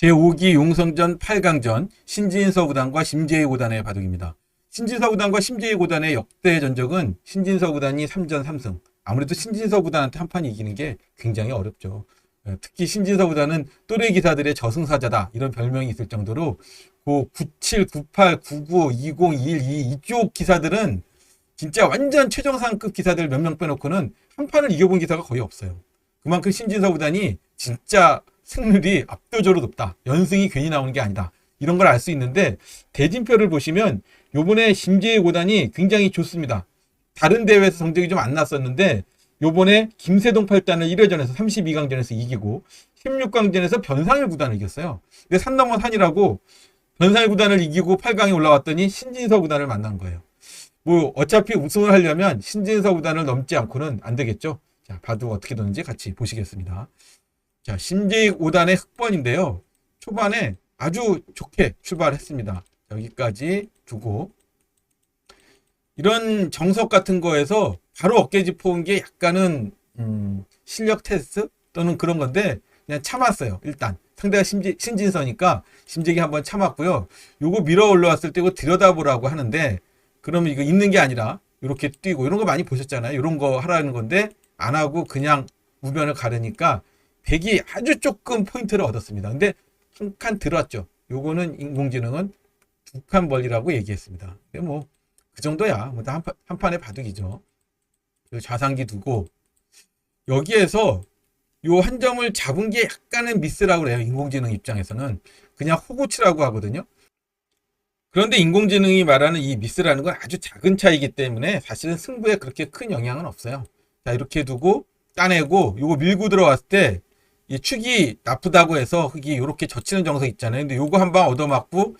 제5기 용성전 8강전 신진서 구단과 심재희 구단의 바둑입니다. 신진서 구단과 심재희 구단의 역대 전적은 신진서 구단이 3전 3승. 아무래도 신진서 구단한테 한 판 이기는 게 굉장히 어렵죠. 예, 특히 신진서 구단은 또래 기사들의 저승사자다 이런 별명이 있을 정도로 그 97, 98, 99, 20, 21, 2 이쪽 기사들은 진짜 완전 최정상급 기사들 몇 명 빼놓고는 한 판을 이겨본 기사가 거의 없어요. 그만큼 신진서 구단이 진짜 승률이 압도적으로 높다. 연승이 괜히 나오는 게 아니다. 이런 걸 알 수 있는데 대진표를 보시면 요번에 심재희 고단이 굉장히 좋습니다. 다른 대회에서 성적이 좀 안 났었는데 요번에 김세동 8단을 1회전에서 32강전에서 이기고 16강전에서 변상일 구단을 이겼어요. 근데 산 넘어 산이라고 변상일 구단을 이기고 8강에 올라왔더니 신진서 구단을 만난 거예요. 뭐 어차피 우승을 하려면 신진서 구단을 넘지 않고는 안 되겠죠. 자, 바둑 어떻게 되는지 같이 보시겠습니다. 자, 심재익 5단의 흑번인데요. 초반에 아주 좋게 출발했습니다. 여기까지 두고 이런 정석 같은 거에서 바로 어깨집 포은 게 약간은 음, 실력 테스트 또는 그런 건데 그냥 참았어요. 일단 상대가 심지, 신진서니까 심재기 한번 참았고요. 요거 밀어 올라왔을 때 이거 들여다보라고 하는데 그러면 이거 있는 게 아니라 이렇게 뛰고 이런 거 많이 보셨잖아요. 이런 거 하라는 건데 안 하고 그냥 우변을 가르니까 백이 아주 조금 포인트를 얻었습니다. 근데 한 칸 들었죠. 요거는 인공지능은 두 칸 벌리라고 얘기했습니다. 근데 뭐 그 정도야. 뭐 한 한 판의 바둑이죠. 요 좌상기 두고 여기에서 요 한 점을 잡은 게 약간은 미스라고 그래요. 인공지능 입장에서는 그냥 호구치라고 하거든요. 그런데 인공지능이 말하는 이 미스라는 건 아주 작은 차이기 때문에 사실은 승부에 그렇게 큰 영향은 없어요. 자 이렇게 두고 따내고 요거 밀고 들어왔을 때 이 축이 나쁘다고 해서 흙이 이렇게 젖히는 정석 있잖아요. 근데 요거 한 방 얻어맞고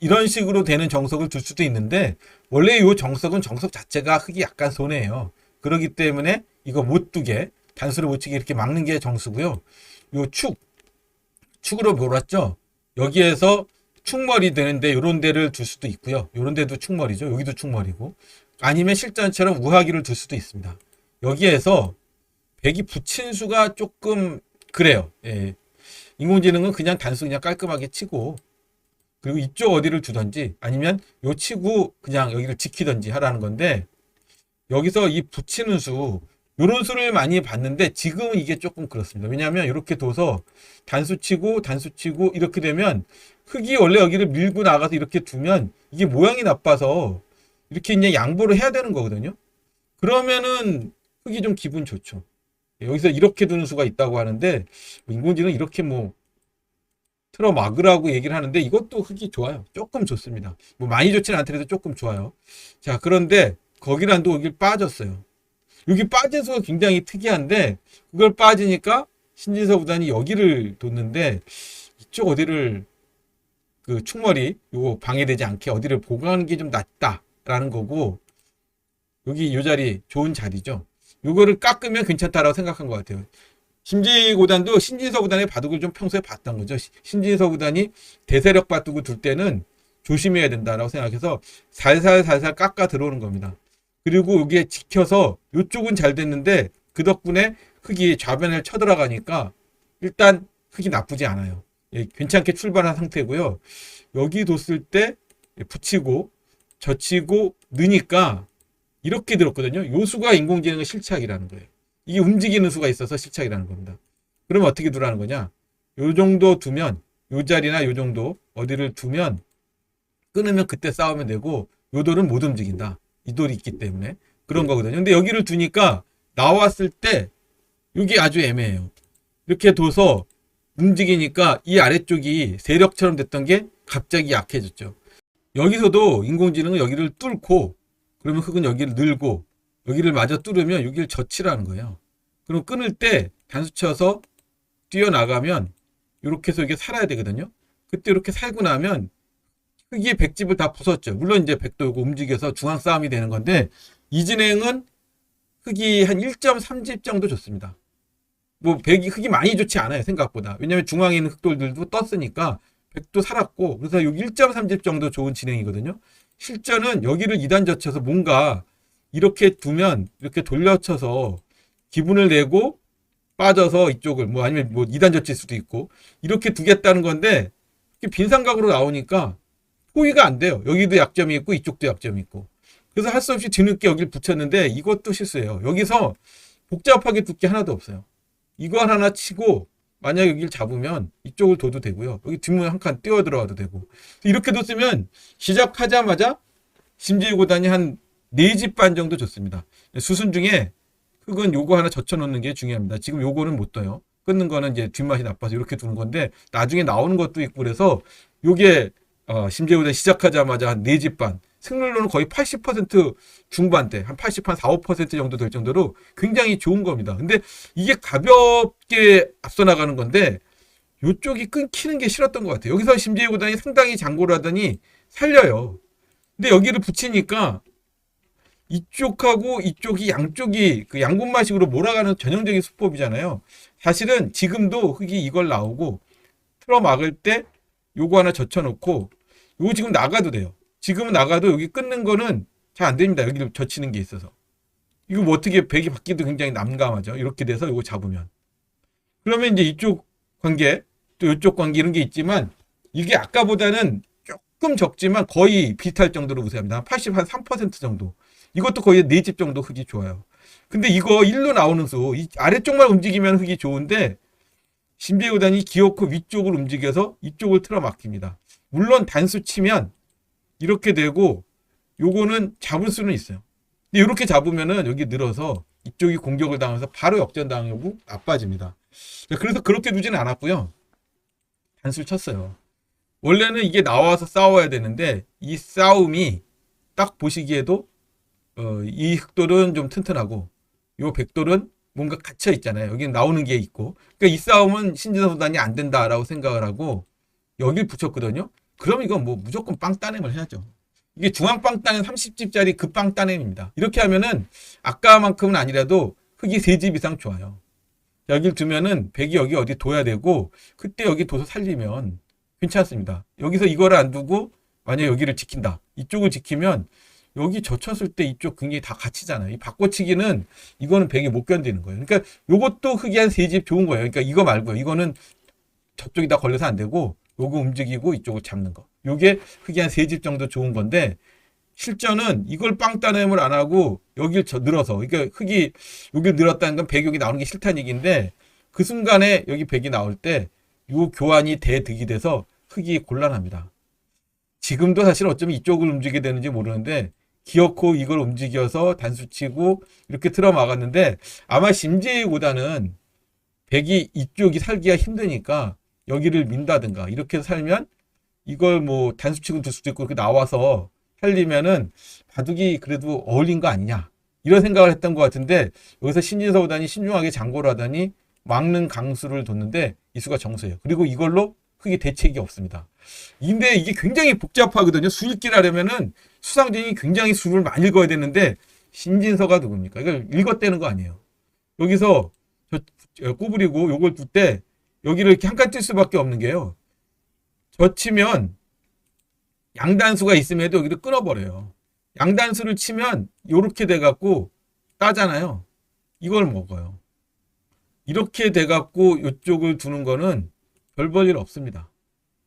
이런 식으로 되는 정석을 둘 수도 있는데 원래 요 정석은 정석 자체가 흙이 약간 손해예요. 그렇기 때문에 이거 못 두게 단수를 못 치게 이렇게 막는 게 정수고요. 요 축, 축으로 몰았죠. 여기에서 축머리 되는데 요런 데를 둘 수도 있고요. 요런 데도 축머리죠. 여기도 축머리고. 아니면 실전처럼 우하기를 둘 수도 있습니다. 여기에서 백이 붙인 수가 조금 그래요. 예. 인공지능은 그냥 단수 그냥 깔끔하게 치고 그리고 이쪽 어디를 두던지 아니면 요 치고 그냥 여기를 지키던지 하라는 건데 여기서 이 붙이는 수 요런 수를 많이 봤는데 지금은 이게 조금 그렇습니다. 왜냐하면 이렇게 둬서 단수 치고 단수 치고 이렇게 되면 흙이 원래 여기를 밀고 나가서 이렇게 두면 이게 모양이 나빠서 이렇게 이제 양보를 해야 되는 거거든요. 그러면은 흙이 좀 기분 좋죠. 여기서 이렇게 두는 수가 있다고 하는데 인공지능 이렇게 뭐 틀어 막으라고 얘기를 하는데 이것도 흙이 좋아요. 조금 좋습니다. 뭐 많이 좋지는 않더라도 조금 좋아요. 자, 그런데 거기란 또 여기 빠졌어요. 여기 빠진 수가 굉장히 특이한데 그걸 빠지니까 신진서 구단이 여기를 뒀는데 이쪽 어디를 그 충머리 요거 방해되지 않게 어디를 보강하는 게 좀 낫다라는 거고 여기 요 자리 좋은 자리죠. 요거를 깎으면 괜찮다라고 생각한 것 같아요. 심지 구단도 신진서 구단의 바둑을 좀 평소에 봤던 거죠. 시- 신진서 구단이 대세력 바둑을 둘 때는 조심해야 된다라고 생각해서 살살 살살 깎아 들어오는 겁니다. 그리고 여기에 지켜서 이쪽은 잘 됐는데 그 덕분에 흙이 좌변을 쳐들어가니까 일단 흙이 나쁘지 않아요. 예, 괜찮게 출발한 상태고요. 여기 뒀을 때 붙이고 젖히고 느니까 이렇게 들었거든요. 요 수가 인공지능의 실착이라는 거예요. 이게 움직이는 수가 있어서 실착이라는 겁니다. 그러면 어떻게 두라는 거냐? 요 정도 두면 요 자리나 요 정도 어디를 두면 끊으면 그때 싸우면 되고 요 돌은 못 움직인다. 이 돌이 있기 때문에 그런 거거든요. 근데 여기를 두니까 나왔을 때 이게 아주 애매해요. 이렇게 둬서 움직이니까 이 아래쪽이 세력처럼 됐던 게 갑자기 약해졌죠. 여기서도 인공지능은 여기를 뚫고 그러면 흙은 여기를 늘고 여기를 마저 뚫으면 여기를 젖히라는 거예요. 그럼 끊을 때 단수 쳐서 뛰어나가면 이렇게 해서 이게 살아야 되거든요. 그때 이렇게 살고 나면 흙이 백집을 다 부쉈죠. 물론 이제 이거 움직여서 중앙 싸움이 되는 건데 이 진행은 흙이 한 1.3집 정도 좋습니다. 뭐 백이 흙이 많이 좋지 않아요 생각보다. 왜냐하면 중앙에 있는 흙돌들도 떴으니까 백도 살았고 그래서 여기 1.3집 정도 좋은 진행이거든요. 실전은 여기를 2단 젖혀서 뭔가 이렇게 두면 이렇게 돌려쳐서 기분을 내고 빠져서 이쪽을 뭐 아니면 뭐 2단 젖힐 수도 있고 이렇게 두겠다는 건데 이렇게 빈삼각으로 나오니까 포위가 안 돼요. 여기도 약점이 있고 이쪽도 약점이 있고. 그래서 할 수 없이 뒤늦게 여기를 붙였는데 이것도 실수예요. 여기서 복잡하게 둘게 하나도 없어요. 이거 하나 치고 만약 여기를 잡으면 이쪽을 둬도 되고요. 여기 뒷문 한 칸 띄워 들어가도 되고. 이렇게 뒀으면 시작하자마자 심지어 고단이 한 4집 반 정도 줬습니다. 수순 중에 흙은 요거 하나 젖혀놓는 게 중요합니다. 지금 요거는 못 떠요. 끊는 거는 이제 뒷맛이 나빠서 이렇게 두는 건데 나중에 나오는 것도 있고 그래서 요게 어, 심재우단 시작하자마자 한 4집 반 승률로는 거의 80% 중반대 한 80, 한 4, 5% 정도 될 정도로 굉장히 좋은 겁니다. 근데 이게 가볍게 앞서 나가는 건데 요쪽이 끊기는 게 싫었던 것 같아요. 여기서 심재우 구단이 상당히 장고를 하더니 살려요. 근데 여기를 붙이니까 이쪽하고 이쪽이 양쪽이 그 양분마식으로 몰아가는 전형적인 수법이잖아요. 사실은 지금도 흙이 이걸 나오고 틀어 막을 때 요거 하나 젖혀놓고 요거 지금 나가도 돼요. 지금은 나가도 여기 끊는 거는 잘 안 됩니다. 여기를 젖히는 게 있어서. 이거 뭐 어떻게 백이 받기도 굉장히 난감하죠. 이렇게 돼서 요거 잡으면. 그러면 이제 이쪽 관계 또 이쪽 관계 이런 게 있지만 이게 아까보다는 조금 적지만 거의 비슷할 정도로 우세합니다. 80, 한 3% 정도. 이것도 거의 4집 정도 흙이 좋아요. 근데 이거 일로 나오는 수, 이 아래쪽만 움직이면 흙이 좋은데, 신비우단이 기어코 위쪽을 움직여서 이쪽을 틀어 막힙니다. 물론 단수 치면 이렇게 되고, 요거는 잡을 수는 있어요. 근데 이렇게 잡으면은 여기 늘어서 이쪽이 공격을 당해서 바로 역전당하고 나빠집니다. 그래서 그렇게 두지는 않았고요. 단수를 쳤어요. 원래는 이게 나와서 싸워야 되는데, 이 싸움이 딱 보시기에도 어, 이 흑돌은 좀 튼튼하고 요 백돌은 뭔가 갇혀 있잖아요. 여기 나오는 게 있고. 그러니까 이 싸움은 신진서 소단이 안 된다라고 생각을 하고 여길 붙였거든요. 그럼 이건 뭐 무조건 빵 따냄을 해야죠. 이게 중앙 빵 따냄 30집짜리 그 빵 따냄입니다. 이렇게 하면은 아까만큼은 아니라도 흙이 3집 이상 좋아요. 여길 두면은 백이 여기 어디 둬야 되고 그때 여기 둬서 살리면 괜찮습니다. 여기서 이거를 안 두고 만약 여기를 지킨다. 이쪽을 지키면 여기 젖혔을 때 이쪽 굉장히 다 갇히잖아요. 이 바꿔치기는 이거는 백이 못 견디는 거예요. 그러니까 요것도 흙이 한세 집 좋은 거예요. 그러니까 이거 말고요. 이거는 저쪽이 다 걸려서 안 되고 요거 움직이고 이쪽을 잡는 거. 요게 흙이 한세 집 정도 좋은 건데 실전은 이걸 빵 따냄을 안 하고 여길 저 늘어서 그러니까 흙이 여길 늘었다는 건 여기 나오는 게 싫다는 얘기인데 그 순간에 여기 백이 나올 때 요 교환이 대득이 돼서 흙이 곤란합니다. 지금도 사실 어쩌면 이쪽을 움직이게 되는지 모르는데 기어코 이걸 움직여서 단수치고 이렇게 틀어 막았는데 아마 심지보다는 백이 이쪽이 살기가 힘드니까 여기를 민다든가 이렇게 살면 이걸 뭐 단수치고 둘 수도 있고 이렇게 나와서 살리면은 바둑이 그래도 어울린 거 아니냐 이런 생각을 했던 것 같은데 여기서 신진서우단이 신중하게 장고를 하더니 막는 강수를 뒀는데 이수가 정수예요. 그리고 이걸로 흙이 대책이 없습니다. 근데 이게 굉장히 복잡하거든요. 수 읽기를 하려면은 수상전이 굉장히 수를 많이 읽어야 되는데 신진서가 누굽니까? 이걸 읽었다는 거 아니에요. 여기서 저 구부리고 요걸 둘 때 여기를 이렇게 한칸뛸 수밖에 없는 게요. 젖히면 양단수가 있음에도 여기를 끊어버려요. 양단수를 치면 요렇게 돼갖고 따잖아요. 이걸 먹어요. 이렇게 돼갖고 이쪽을 두는 거는 별 볼 일 없습니다.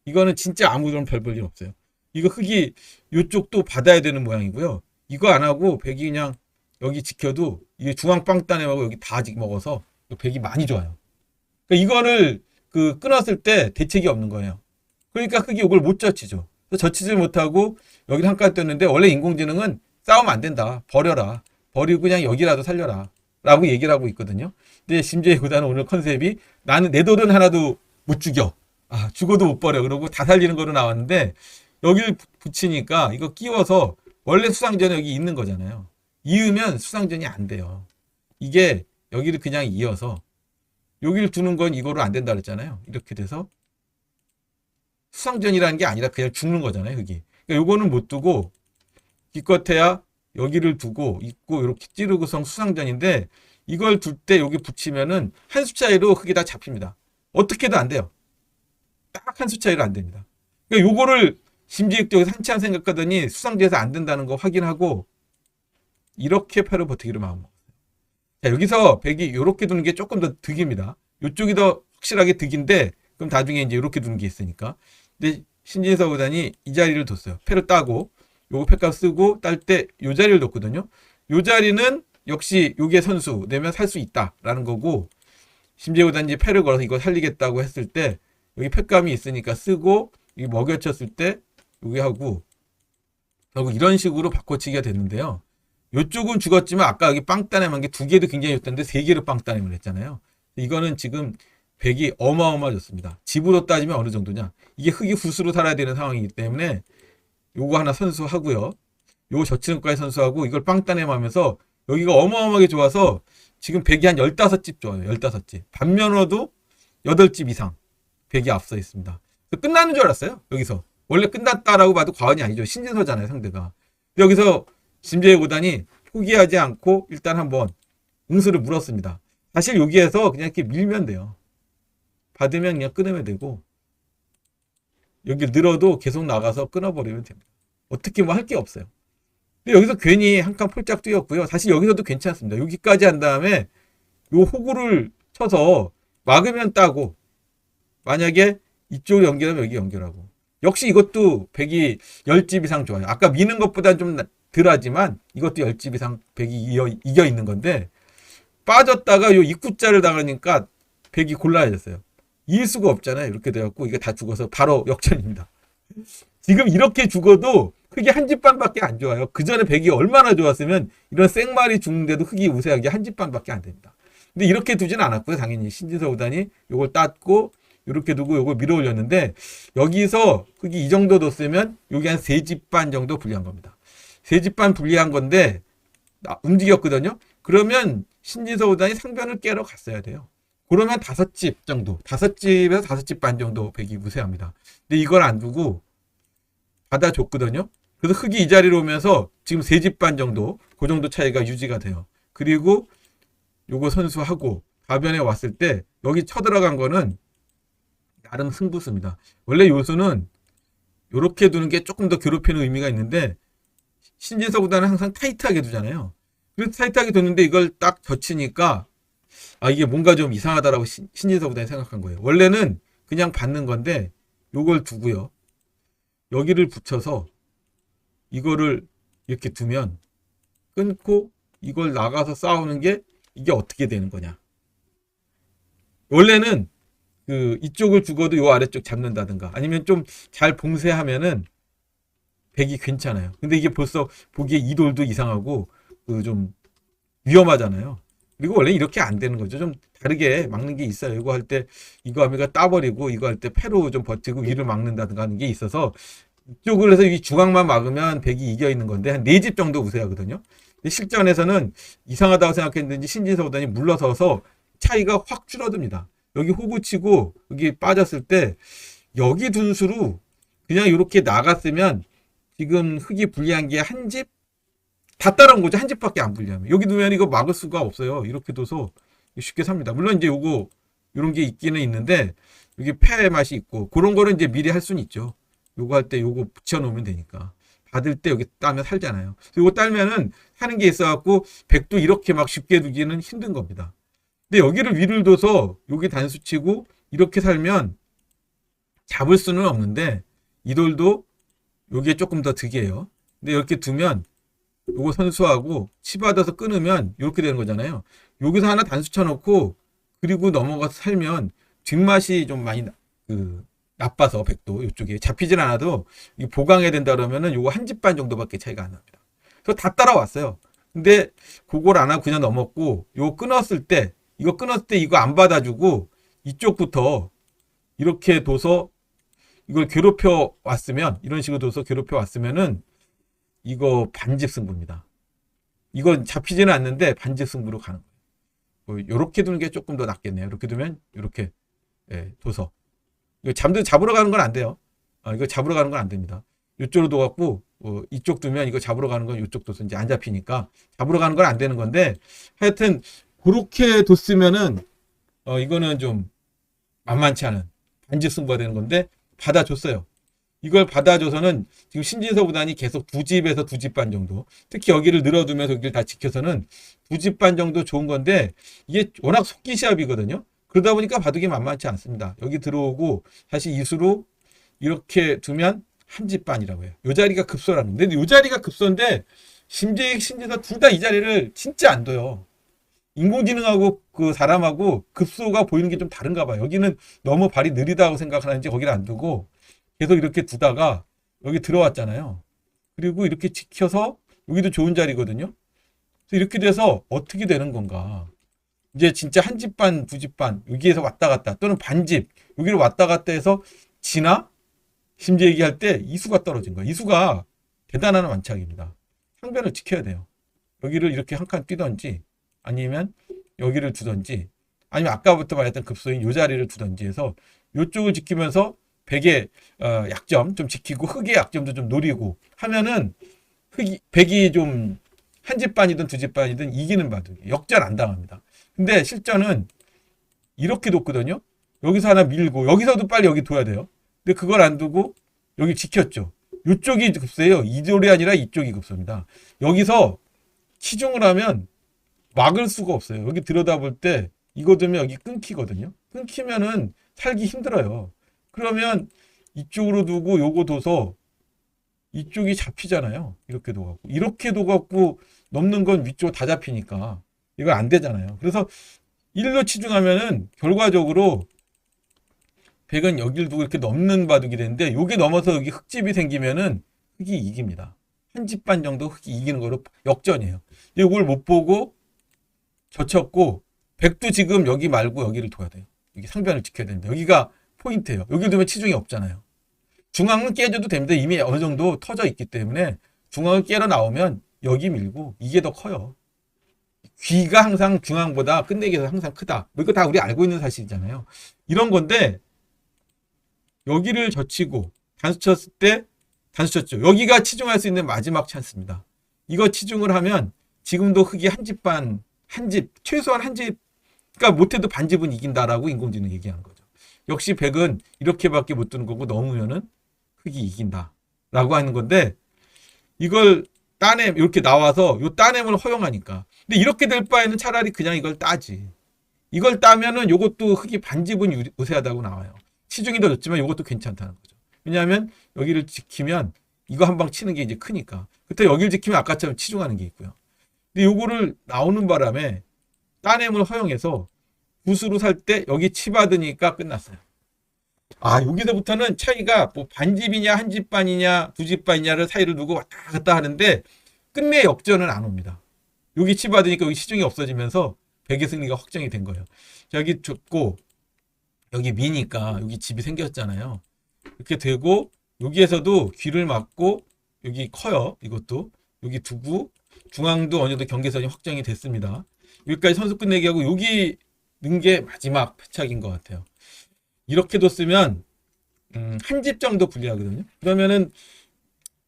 이거는 진짜 아무런 별 볼 일 없어요. 이거 흙이 이쪽도 받아야 되는 모양이고요. 이거 안 하고 백이 그냥 여기 지켜도 이게 중앙 빵따내하고 여기 다 먹어서 백이 많이 좋아요. 그러니까 이거를 그 끊었을 때 대책이 없는 거예요. 그러니까 흙이 이걸 못 젖히죠. 젖히지 못하고 여기를 한칸 떴는데 원래 인공지능은 싸우면 안 된다. 버려라. 버리고 그냥 여기라도 살려라. 라고 얘기를 하고 있거든요. 근데 심지어 구단은 오늘 컨셉이 나는 내 돌은 하나도 못 죽여. 아, 죽어도 못 버려. 그러고 다 살리는 거로 나왔는데 여기를 붙이니까 이거 끼워서 원래 수상전이 여기 있는 거잖아요. 이으면 수상전이 안 돼요. 이게 여기를 그냥 이어서 여기를 두는 건 이거로 안 된다 그랬잖아요. 이렇게 돼서 수상전이라는 게 아니라 그냥 죽는 거잖아요. 여기. 그러니까 요거는 못 두고 기껏해야 여기를 두고 있고 이렇게 찌르고성 수상전인데 이걸 둘 때 여기 붙이면은 한 수 차이로 흙이 다 잡힙니다. 어떻게도 안 돼요. 딱 한 수 차이로 안 됩니다. 그러니까 요거를 심지역적으로 산치한 생각하더니 수상지에서 안 된다는 거 확인하고 이렇게 패로 버티기로 마음 먹었어요. 자, 여기서 백이 이렇게 두는 게 조금 더 득입니다. 이쪽이 더 확실하게 득인데, 그럼 나중에 이제 이렇게 두는 게 있으니까. 근데 신진서 구단이 이 자리를 뒀어요. 패를 따고, 요거 패값 쓰고, 딸 때 요 자리를 뒀거든요. 요 자리는 역시 요게 선수 내면 살 수 있다라는 거고, 심지어 구단이 패를 걸어서 이거 살리겠다고 했을 때, 여기 패감이 있으니까 쓰고, 이 먹여쳤을 때, 요게 하고, 결국 이런 식으로 바꿔치기가 됐는데요. 요쪽은 죽었지만 아까 여기 빵따내만 게두 개도 굉장히 좋던데 세 개를 빵따내을 했잖아요. 이거는 지금 백이 어마어마해졌습니다. 집으로 따지면 어느 정도냐? 이게 흙이 붓으로 살아야 되는 상황이기 때문에 요거 하나 선수하고요. 요거 저치는까지 선수하고 이걸 빵따내면 하면서 여기가 어마어마하게 좋아서 지금 백이 한 15집 좋아요. 15집. 반면으로도 8집 이상 백이 앞서 있습니다. 끝나는 줄 알았어요. 여기서. 원래 끝났다라고 봐도 과언이 아니죠. 신진서잖아요, 상대가. 여기서 심재희 구단이 포기하지 않고 일단 한번 응수를 물었습니다. 사실 여기에서 그냥 이렇게 밀면 돼요. 받으면 그냥 끊으면 되고 여기 늘어도 계속 나가서 끊어버리면 됩니다. 어떻게 뭐 할 게 없어요. 근데 여기서 괜히 한 칸 폴짝 뛰었고요. 사실 여기서도 괜찮습니다. 여기까지 한 다음에 요 호구를 쳐서 막으면 따고 만약에 이쪽으로 연결하면 여기 연결하고 역시 이것도 100이 10집 이상 좋아요. 아까 미는 것보다 좀 덜하지만 이것도 10집 이상 100이 이겨, 이겨 있는 건데 빠졌다가 요 입구자를 당하니까 100이 골라야겠어요. 이길 수가 없잖아요. 이렇게 돼갖고 이게 다 죽어서 바로 역전입니다. 지금 이렇게 죽어도 흙이 한 집 반밖에 안 좋아요. 그 전에 100이 얼마나 좋았으면 이런 생말이 죽는데도 흙이 우세하게 한 집 반밖에 안 됩니다. 근데 이렇게 두진 않았고요. 당연히 신진서 구단이 요걸 땄고 이렇게 두고 요걸 밀어 올렸는데 여기서 흙이 이 정도 뒀으면 여기 한 세 집 반 정도 불리한 겁니다. 세 집 반 불리한 건데 나- 움직였거든요. 그러면 신진서 구단이 상변을 깨러 갔어야 돼요. 그러면 다섯 집 정도, 다섯 집에서 다섯 집 반 정도 백이 우세합니다. 근데 이걸 안 두고 받아줬거든요. 그래서 흙이 이 자리로 오면서 지금 세 집 반 정도, 그 정도 차이가 유지가 돼요. 그리고 요거 선수하고 가변에 왔을 때 여기 쳐들어간 거는 나름 승부수입니다. 원래 요수는 요렇게 두는 게 조금 더 괴롭히는 의미가 있는데 신진서 구단은 항상 타이트하게 두잖아요. 그래서 타이트하게 두는데 이걸 딱 젖히니까 아 이게 뭔가 좀 이상하다라고 신, 신진서 구단이 생각한 거예요. 원래는 그냥 받는 건데 요걸 두고요. 여기를 붙여서 이거를 이렇게 두면 끊고 이걸 나가서 싸우는 게 이게 어떻게 되는 거냐. 원래는 그 이쪽을 죽어도 요 아래쪽 잡는다든가 아니면 좀 잘 봉쇄하면은 백이 괜찮아요. 근데 이게 벌써 보기에 이돌도 이상하고 그 좀 위험하잖아요. 그리고 원래 이렇게 안 되는 거죠. 좀 다르게 막는 게 있어요. 이거 할 때 이거 하면 따버리고 이거 할 때 패로 좀 버티고 위를 막는다든가 하는 게 있어서 이쪽을 해서 이 중앙만 막으면 백이 이겨 있는 건데 한 네 집 정도 우세하거든요. 근데 실전에서는 이상하다고 생각했는지 신진서 구단이 물러서서 차이가 확 줄어듭니다. 여기 호구 치고 여기 빠졌을 때 여기 둔수로 그냥 이렇게 나갔으면 지금 흙이 불리한 게 한 집? 다 따라온 거죠. 한 집밖에 안 불리하면. 여기 두면 이거 막을 수가 없어요. 이렇게 둬서 쉽게 삽니다. 물론 이제 요거 이런 게 있기는 있는데 여기 폐 맛이 있고 그런 거는 이제 미리 할 수는 있죠. 요거 할 때 요거 붙여 놓으면 되니까. 받을 때 여기 따면 살잖아요. 요거 따면은 하는 게 있어 갖고 백도 이렇게 막 쉽게 두기는 힘든 겁니다. 근데 여기를 위를 둬서 여기 단수 치고 이렇게 살면 잡을 수는 없는데 이 돌도 요게 조금 더 득이에요. 근데 이렇게 두면 요거 선수하고 치받아서 끊으면 이렇게 되는 거잖아요. 여기서 하나 단수 쳐놓고 그리고 넘어가서 살면 뒷맛이 좀 많이 나, 그 나빠서 백도 이쪽에 잡히진 않아도 이 보강해야 된다 그러면은 요거 한 집 반 정도밖에 차이가 안 납니다. 그래서 다 따라왔어요. 근데 그걸 안 하고 그냥 넘었고 요거 끊었을 때 이거 끊었을 때 이거 안 받아주고 이쪽부터 이렇게 둬서 이걸 괴롭혀 왔으면 이런 식으로 둬서 괴롭혀 왔으면은 이거 반집 승부입니다. 이건 잡히지는 않는데 반집 승부로 가는 거예요. 뭐 요렇게 두는 게 조금 더 낫겠네요. 이렇게 두면 이렇게 예, 둬서 이거 잠들 잡으러 가는 건 안 돼요. 아, 이거 잡으러 가는 건 안 됩니다. 이쪽으로 둬갖고 어, 이쪽 두면 이거 잡으러 가는 건 이쪽 둬서 이제 안 잡히니까 잡으러 가는 건 안 되는 건데 하여튼 그렇게 뒀으면은 어, 이거는 좀 만만치 않은 반집 승부가 되는 건데 받아줬어요. 이걸 받아줘서는 지금 신진서 구단이 계속 두 집에서 두 집 반 정도 특히 여기를 늘어두면서 여기를 다 지켜서는 두 집 반 정도 좋은 건데 이게 워낙 속기 시합이거든요. 그러다 보니까 바둑이 만만치 않습니다. 여기 들어오고 다시 이수로 이렇게 두면 한 집 반이라고 해요. 요 자리가 급소라는 건데 요 자리가 급소인데 심재익 신진서 둘 다 이 자리를 진짜 안 둬요. 인공지능하고 그 사람하고 급소가 보이는 게 좀 다른가 봐요. 여기는 너무 발이 느리다고 생각하는지 거기를 안 두고 계속 이렇게 두다가 여기 들어왔잖아요. 그리고 이렇게 지켜서 여기도 좋은 자리거든요. 그래서 이렇게 돼서 어떻게 되는 건가? 이제 진짜 한 집 반, 두 집 반, 여기에서 왔다 갔다 또는 반집 여기를 왔다 갔다 해서 지나 심지어 얘기할 때 이수가 떨어진 거야. 이수가 대단한 완착입니다. 상변을 지켜야 돼요. 여기를 이렇게 한 칸 뛰던지 아니면 여기를 두던지 아니면 아까부터 말했던 급소인 요 자리를 두던지 해서 요쪽을 지키면서 백의 어, 약점 좀 지키고 흑의 약점도 좀 노리고 하면은 흑이 백이 좀 한 집 반이든 두 집 반이든 이기는 바둑이 역전 안 당합니다. 근데 실전은 이렇게 뒀거든요. 여기서 하나 밀고 여기서도 빨리 여기 둬야 돼요. 근데 그걸 안 두고 여기 지켰죠. 이쪽이 급소예요. 이쪽이 아니라 이쪽이 급소입니다. 여기서 치중을 하면 막을 수가 없어요. 여기 들여다볼 때 이거 되면 여기 끊기거든요. 끊기면은 살기 힘들어요. 그러면 이쪽으로 두고 요거 둬서 이쪽이 잡히잖아요. 이렇게 둬갖고 이렇게 둬갖고 넘는 건 위쪽 다 잡히니까 이거 안 되잖아요. 그래서 일로 치중하면은 결과적으로 백은 여기를 두고 이렇게 넘는 바둑이 되는데 요게 넘어서 여기 흙집이 생기면은 흙이 이깁니다. 한 집 반 정도 흙이 이기는 거로 역전이에요. 이걸 못 보고 젖혔고 백도 지금 여기 말고 여기를 둬야 돼요. 여기 상변을 지켜야 되는데 여기가 포인트예요. 여기 두면 치중이 없잖아요. 중앙은 깨져도 됩니다. 이미 어느 정도 터져 있기 때문에 중앙을 깨러 나오면 여기 밀고 이게 더 커요. 귀가 항상 중앙보다 끝내기에서 항상 크다. 뭐 이거 다 우리 알고 있는 사실이잖아요. 이런 건데 여기를 젖히고 단수 쳤을 때 단수 쳤죠. 여기가 치중할 수 있는 마지막 찬스입니다. 이거 치중을 하면 지금도 흙이 한 집 반, 한 집, 최소한 한 집, 그러니까 못해도 반집은 이긴다라고 인공지능 얘기하는 거죠. 역시 백은 이렇게밖에 못 두는 거고 넘으면은 흙이 이긴다라고 하는 건데 이걸 따냄 이렇게 나와서 요 따냄을 허용하니까. 근데 이렇게 될 바에는 차라리 그냥 이걸 따지. 이걸 따면은 요것도 흙이 반집은 유- 우세하다고 나와요. 치중이 더 좋지만 요것도 괜찮다는 거죠. 왜냐하면 여기를 지키면 이거 한 방 치는 게 이제 크니까. 그때 여기를 지키면 아까처럼 치중하는 게 있고요. 근데 요거를 나오는 바람에 따냄을 허용해서 붓으로 살 때 여기 치받으니까 끝났어요. 아, 여기서부터는 차이가 뭐 반집이냐, 한 집 반이냐, 두 집 반이냐를 사이를 두고 왔다 갔다 하는데 끝내 역전은 안 옵니다. 여기 치받으니까 여기 시중이 없어지면서 백의 승리가 확정이 된 거예요. 자, 여기 줬고 여기 미니까 여기 집이 생겼잖아요. 이렇게 되고 여기에서도 귀를 막고 여기 커요. 이것도 여기 두고 중앙도 어느 정도 경계선이 확정이 됐습니다. 여기까지 선수 끝내기 하고 여기 는 게 마지막 패착인 것 같아요. 이렇게 뒀으면 음, 한 집 정도 불리하거든요. 그러면은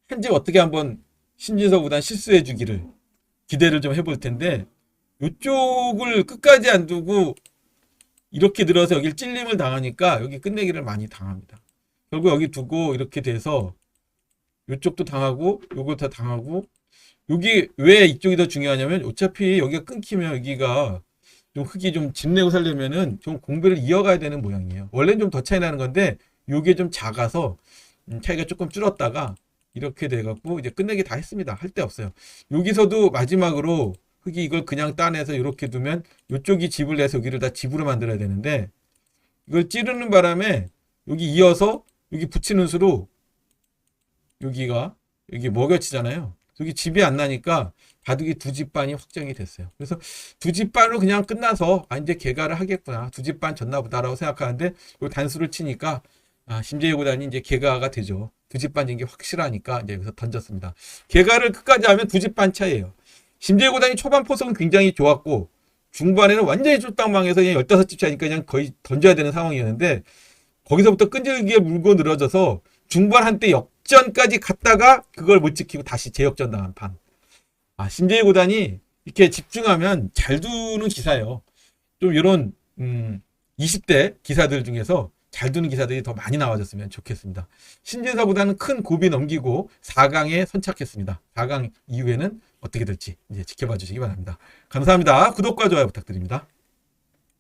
한 집 어떻게 한번 신진서 구단 실수해 주기를 기대를 좀 해볼 텐데 이쪽을 끝까지 안 두고 이렇게 들어서 여기 찔림을 당하니까 여기 끝내기를 많이 당합니다. 결국 여기 두고 이렇게 돼서 이쪽도 당하고 요거 다 당하고 여기 왜 이쪽이 더 중요하냐면 어차피 여기가 끊기면 여기가 좀 흙이 좀 집내고 살려면은 좀 공배를 이어가야 되는 모양이에요. 원래는 좀 더 차이 나는 건데 요게 좀 작아서 음, 차이가 조금 줄었다가 이렇게 돼갖고 이제 끝내기 다 했습니다. 할 데 없어요. 여기서도 마지막으로 흙이 이걸 그냥 따내서 이렇게 두면 이쪽이 집을 내서 여기를 다 집으로 만들어야 되는데 이걸 찌르는 바람에 여기 이어서 여기 붙이는 수로 여기가 여기 먹여치잖아요. 여기 집이 안 나니까 바둑이 두 집 반이 확정이 됐어요. 그래서 두 집 반으로 그냥 끝나서 아 이제 개가를 하겠구나 두 집반 졌나 보다라고 생각하는데 요 단수를 치니까 아 심재희 구단이 이제 개가가 되죠. 두 집 반인 게 확실하니까 이제 여기서 던졌습니다. 개가를 끝까지 하면 두 집반 차이예요. 심재희 구단이 초반 포석은 굉장히 좋았고 중반에는 완전히 쫄딱망해서 그냥 15집 차니까 그냥 거의 던져야 되는 상황이었는데 거기서부터 끈질기게 물고 늘어져서 중반 한때 역 전까지 갔다가 그걸 못 지키고 다시 재역전 당한 판. 아, 심재희 구단이 이렇게 집중하면 잘 두는 기사예요. 좀 이런 음, 20대 기사들 중에서 잘 두는 기사들이 더 많이 나와줬으면 좋겠습니다. 신진서보다는 큰 고비 넘기고 4강에 선착했습니다. 4강 이후에는 어떻게 될지 이제 지켜봐 주시기 바랍니다. 감사합니다. 구독과 좋아요 부탁드립니다.